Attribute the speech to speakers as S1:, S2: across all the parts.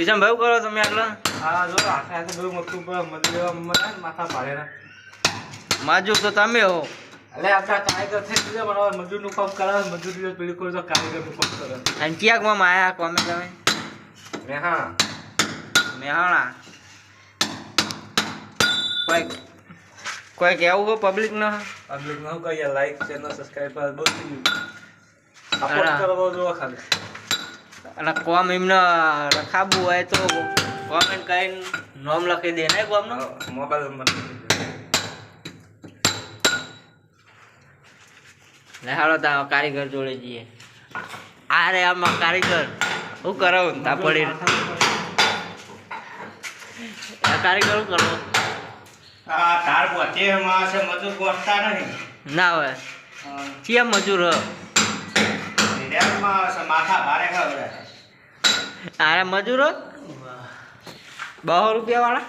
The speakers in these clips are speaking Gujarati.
S1: કિશનભાઈ ભાઈ કરો તમે આટલા
S2: હા જો આખા બધું મોટું મજૂર માથા પાડે ના.
S1: માજુ તો તમે હો.
S2: આખા આપણા કારીગર થઈ ગયો પણ હવે મજૂરનું કામ કરાવે મજૂરી પેલી કોઈ તો કારીગરનું કામ કરે
S1: અને ક્યાંકમાં માયા કોમે તમે?
S2: મેહાણા. હા
S1: મેહાણા. કોઈ કોઈ કહેવું હો પબ્લિક ન?
S2: પબ્લિકનું કહીએ લાઈક ચેનલ સબસ્ક્રાઇબ થઈ
S1: ગયું.
S2: સપોર્ટ કરો જો ખાલી.
S1: અને કોમ એમને રખાવવું હોય તો કોમેન્ટ કરીને નામ લખી દે ને કોમનો?
S2: મોબાઈલ નંબર
S1: લે હાલો તા કારીગર જોડે જઈએ. આ રે આમાં કારીગર. હું કરો તા પડી આ કારીગર શું કરો
S2: આ તાર પોતે એમાં છે મજૂર પહોંચતા નહીં.
S1: ના હોય. ચિયા મજૂર હ
S2: રેલમાં છે માથા ભારે ખબર
S1: આરે મજૂરો? બહો રૂપિયા વાળા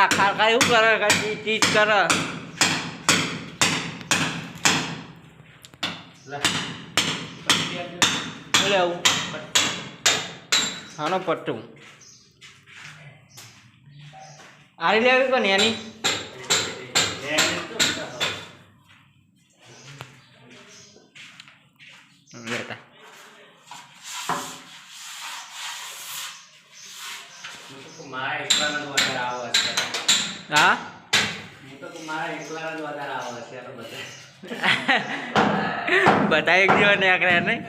S1: આ ખારકા એવું કરે? કાંઈ ચીજ કરે? બોલે આવું હાનો પટ્ટું. આરી લેવી કોને એની
S2: મારા એકલાના જ વધારે આવે છે
S1: હા?
S2: હું તો મારા એકલાના જ વધારે આવે છે એટલે બધા.
S1: બધા એક જેવા નીકળ્યા નહીં?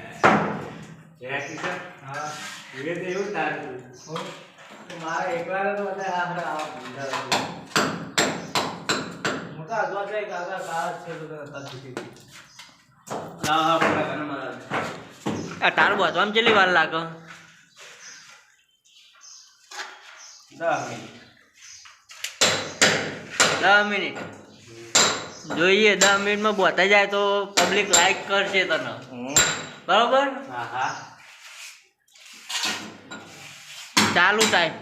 S2: જય કિશન હા. તો એવું તારું મારા એકલાના જ વધારે આવે હું તો આજવા જાય કાકા કાળ છે તો તને તક હા
S1: તારું બધવામાં કેટલી વાર લાગે?
S2: દસ મિનિટ.
S1: દસ મિનિટ. જોઈએ દસ મિનિટમાં બોતા જાય તો પબ્લિક લાઈક કરશે તને. બરોબર?
S2: હા હા.
S1: ચાલુ ટાઈમ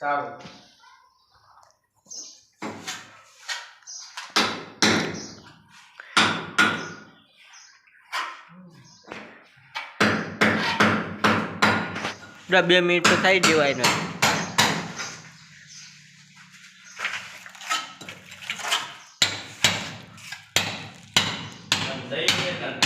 S2: ચાલો.
S1: બે મિનિટ તો થઈ જવાય ને. ಜೈ ವೇತನ್